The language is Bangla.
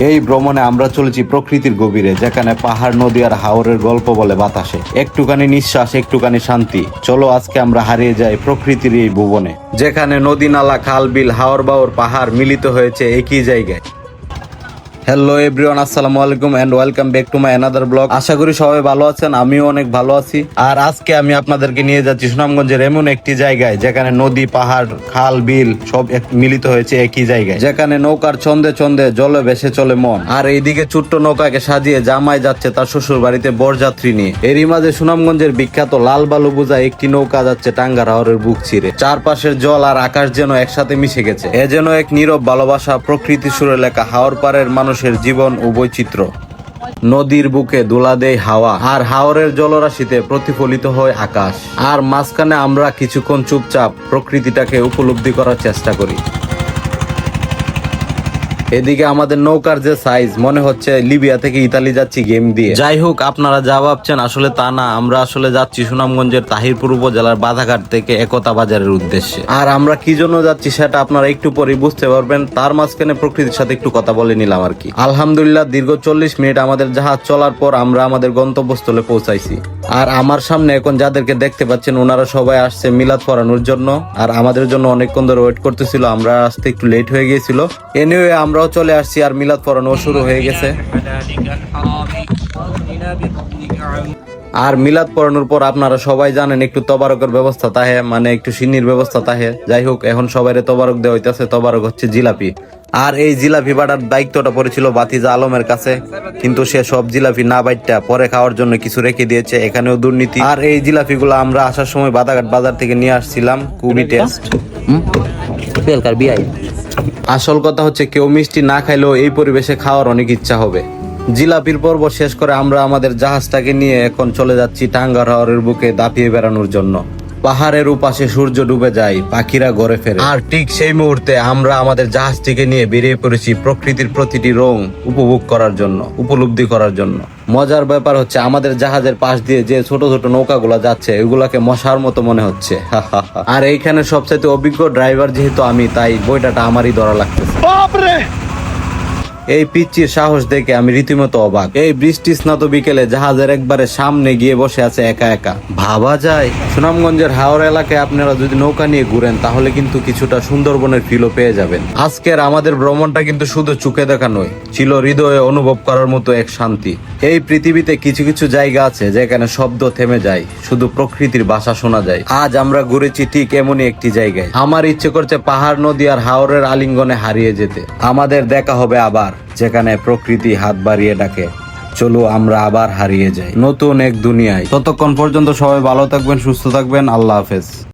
এই ভ্রমণে আমরা চলেছি প্রকৃতির গভীরে, যেখানে পাহাড়, নদী আর হাওরের গল্প বলে বাতাসে। একটুখানি নিঃশ্বাস, একটুখানি শান্তি। চলো আজকে আমরা হারিয়ে যাই প্রকৃতির এই ভুবনে, যেখানে নদী নালা, খাল, বিল, হাওর বাওর, পাহাড় মিলিত হয়েছে একই জায়গায়। হ্যালো এভরিওয়ান আসসালামু আলাইকুম and welcome back to my another blog আশা করি সবাই ভালো আছেন, আমিও অনেক ভালো আছি। আর আজকে আমি আপনাদেরকে নিয়ে যাচ্ছি সুনামগঞ্জের এমন একটি জায়গায়, যেখানে নদী, পাহাড়, খাল, বিল সব মিলিত হয়েছে একই জায়গায়। যেখানে নৌকার ছন্দে ছন্দে জলে ভেসে চলে মন। আর এইদিকে ছোট্ট নৌকাকে সাজিয়ে জামাই যাচ্ছে তার শ্বশুর বাড়িতে বরযাত্রী নিয়ে। এরই মাঝে সুনামগঞ্জের বিখ্যাত লাল বালু বোঝা একটি নৌকা যাচ্ছে টাঙ্গার হাওরের বুক ছিঁড়ে। চারপাশের জল আর আকাশ যেন একসাথে মিশে গেছে। এ যেন এক নীরব ভালোবাসা প্রকৃতি সুরে লেখা হাওর পাড়ের মানুষের জীবন ও বৈচিত্র্য। নদীর বুকে দোলা দেয় হাওয়া আর হাওরের জলরাশিতে প্রতিফলিত হয় আকাশ। আর মাঝখানে আমরা কিছুক্ষণ চুপচাপ প্রকৃতিটাকে উপলব্ধি করার চেষ্টা করি। এদিকে আমাদের নৌকার যে সাইজ মনে হচ্ছে লিবিয়া থেকে ইতালি যাচ্ছি গেম দিয়ে। যাই হোক আপনারা যা ভাবছেন আসলে তা না। আমরা আসলে যাচ্ছি সুনামগঞ্জের তাহিরপুর উপজেলার বাধাঘাট থেকে একতা বাজারের উদ্দেশ্যে। আর আমরা কি জন্য যাচ্ছি সেটা আপনারা একটু পরে বুঝতে পারবেন। তার মাঝখানে প্রকৃতির সাথে একটু কথা বলে নিলাম আর কি। আলহামদুলিল্লাহ দীর্ঘ চল্লিশ মিনিট আমাদের জাহাজ চলার পর আমরা আমাদের গন্তব্যস্থলে পৌঁছাইছি। আর আমার সামনে এখন যাদেরকে দেখতে পাচ্ছেন ওনারা সবাই আসছে মিলাদ পড়ানোর জন্য। আর আমাদের জন্য অনেকক্ষণ ধরে ওয়েট করতেছিল। আমরা আসতে একটু লেট হয়ে গিয়েছিল। এনিওয়ে আমরাও চলে আসছি আর মিলাদ পড়ানো শুরু হয়ে গেছে। আর মিলাদ পড়ানোর পর আপনারা সবাই জানেন একটু তবারকের ব্যবস্থা তাহে মানে একটু সিন্নির ব্যবস্থা তাহে। যাই হোক এখন সবাই তবারক দেওয়া হইতেছে তবারক হচ্ছে জিলাপি। আর এই জিলাপি বাটার দায়িত্বটা পড়েছিল বাতিজা আলমের কাছে কিন্তু সে সব জিলাপি না বাইটটা পরে খাওয়ার জন্য কিছু রেখে দিয়েছে এখানেও দুর্নীতি। আর এই জিলাপিগুলো আমরা আসার সময় বাদাঘাট বাজার থেকে নিয়ে আসছিলাম কুবি টেস্ট। বেলকার আসল কথা হচ্ছে কেউ মিষ্টি না খাইলেও এই পরিবেশে খাওয়ার অনেক ইচ্ছা হবে। জিলাপির পর্ব শেষ করে আমরা আমাদের জাহাজটাকে নিয়ে এখন চলে যাচ্ছি টাঙ্গার হাওরের বুকে দাপিয়ে বেড়ানোর জন্য। পাহাড়ের উপাশে সূর্য ডুবে যায়, পাখিরা গড়ে ফেরে। আর ঠিক সেই মুহূর্তে আমরা আমাদের জাহাজটিকে নিয়ে বেরিয়ে পড়েছি প্রকৃতির প্রতিটি রং উপভোগ করার জন্য, উপলব্ধি করার জন্য। মজার ব্যাপার হচ্ছে আমাদের জাহাজের পাশ দিয়ে যে ছোট ছোট নৌকাগুলো যাচ্ছে এগুলাকে মশার মতো মনে হচ্ছে। আর এইখানে সবচেয়ে অভিজ্ঞ ড্রাইভার যেহেতু আমি তাই বইটাটা আমারই ধরা লাগতেছে। এই পিচ্চির সাহস দেখে আমি রীতিমতো অবাক। এই বৃষ্টি স্নাত বিকেলে জাহাজের একবারে সামনে গিয়ে বসে আছে একা একা। ভাবা যায় সুনামগঞ্জের হাওড় এলাকায় আপনারা যদি নৌকা নিয়ে ঘুরেন তাহলে কিন্তু কিছুটা সুন্দরবনের ফিলও পেয়ে যাবেন। আজকের আমাদের ভ্রমণটা কিন্তু শুধু চোখে দেখা নয় ছিল হৃদয়ে অনুভব করার মতো এক শান্তি। এই পৃথিবীতে কিছু কিছু জায়গা আছে যেখানে শব্দ থেমে যায়, শুধু প্রকৃতির ভাষা শোনা যায়। আজ আমরা ঘুরেছি ঠিক এমনই একটি জায়গায়। আমার ইচ্ছে করছে পাহাড়, নদী আর হাওরের আলিঙ্গনে হারিয়ে যেতে। আমাদের দেখা হবে আবার, যেখানে প্রকৃতি হাত বাড়িয়ে ডাকে। চলো আমরা আবার হারিয়ে যাই। নতুন এক দুনিয়ায়। ততক্ষণ পর্যন্ত সবাই ভালো থাকবেন, সুস্থ থাকবেন। আল্লাহ হাফেজ।